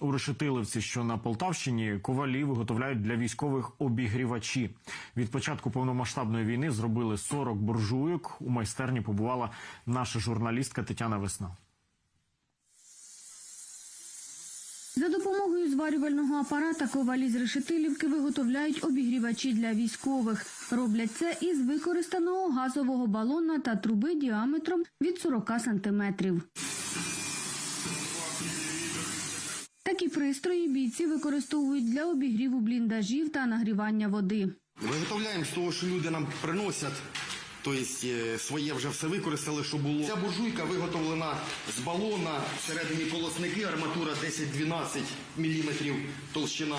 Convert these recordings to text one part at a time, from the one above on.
У Решетилівці, що на Полтавщині, ковалі виготовляють для військових обігрівачі. Від початку повномасштабної війни зробили 40 буржуйок. У майстерні побувала наша журналістка Тетяна Весна. За допомогою зварювального апарата ковалі з решетилівки виготовляють обігрівачі для військових. Роблять це із використаного газового балона та труби діаметром від 40 сантиметрів. Такі пристрої бійці використовують для обігріву бліндажів та нагрівання води. Виготовляємо з того, що люди нам приносять. Тобто своє вже все використали, що було. Ця буржуйка виготовлена з балона, всередині колосники, арматура 10-12 мм толщина.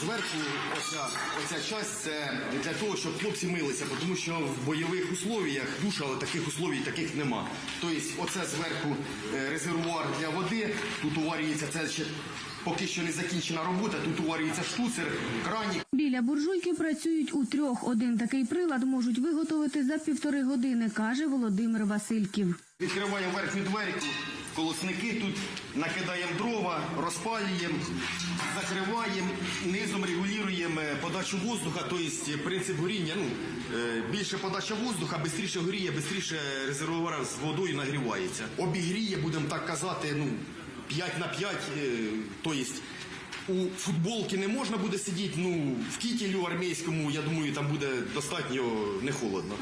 Зверху оця, оця часть це для того, щоб хлопці милися, тому що в бойових условіях душа, але таких условій таких нема. Тобто оце зверху е, резервуар для води, тут уварюється це ще поки що не закінчена робота, тут уварюється штуцер, кранік. Біля буржуйки працюють у трьох. Один такий прилад можуть виготовити за півтори години, каже Володимир Васильків. Відкриваємо верхню дверку, колосники тут, накидаємо дрова, розпалюємо, закриваємо, низом регулюємо е, подачу воздуха, тобто принцип горіння. Ну, е, більше подача воздуха, швидше горіє, швидше резервуар з водою нагрівається. Обігріє, будемо так казати, ну, 5 на 5, е, тобто у футболки не можна буде сидіти, ну, в кітелю армійському, я думаю, там буде достатньо не холодно.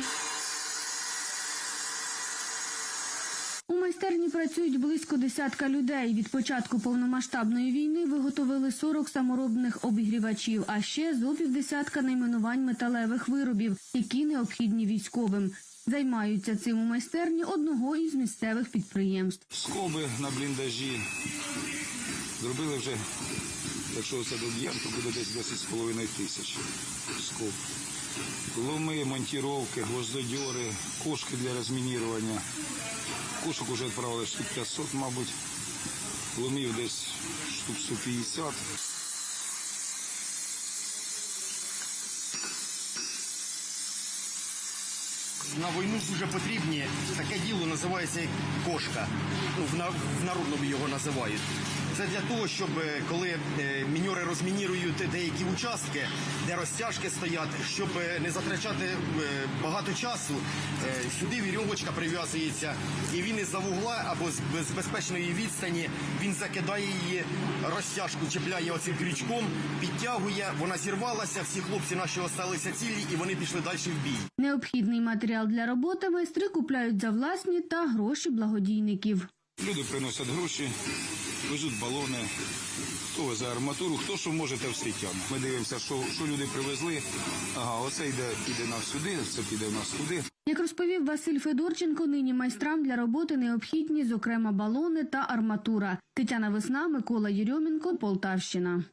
У майстерні працюють близько десятка людей. Від початку повномасштабної війни виготовили 40 саморобних обігрівачів, а ще зо півдесятка найменувань металевих виробів, які необхідні військовим. Займаються цим у майстерні одного із місцевих підприємств. Скоби на бліндажі. Зробили вже, якщо це доб'ємо, то буде десь 10,5 тисяч скоб. Ломи, монтіровки, гвоздодьори, кошки для розмінірування. Кошок вже відправили штук 500, мабуть. Ломів десь штук 150. На війну дуже потрібні. Таке діло називається кошка. Ну, в, на- в народному його називають. Це для того, щоб е, коли е, міньори розмінірують деякі участки, де розтяжки стоять, щоб е, не затрачати багато часу, сюди вірьовочка прив'язується, і він із-за вугла або з безпечної відстані він закидає її, розтяжку чіпляє оцим крючком, підтягує, вона зірвалася, всі хлопці наші осталися цілі і вони пішли далі в бій. Необхідний матеріал для роботи майстри купляють за власні та гроші благодійників. Люди приносять гроші, везуть балони, хто везе арматуру, хто що може, те все тягне. Ми дивимося, що, що люди привезли. Ага, оце йде, піде нас сюди, це піде в нас туди. Як розповів Василь Федорченко, нині майстрам для роботи необхідні, зокрема, балони та арматура. Тетяна Весна, Микола Єрьомінко, Полтавщина.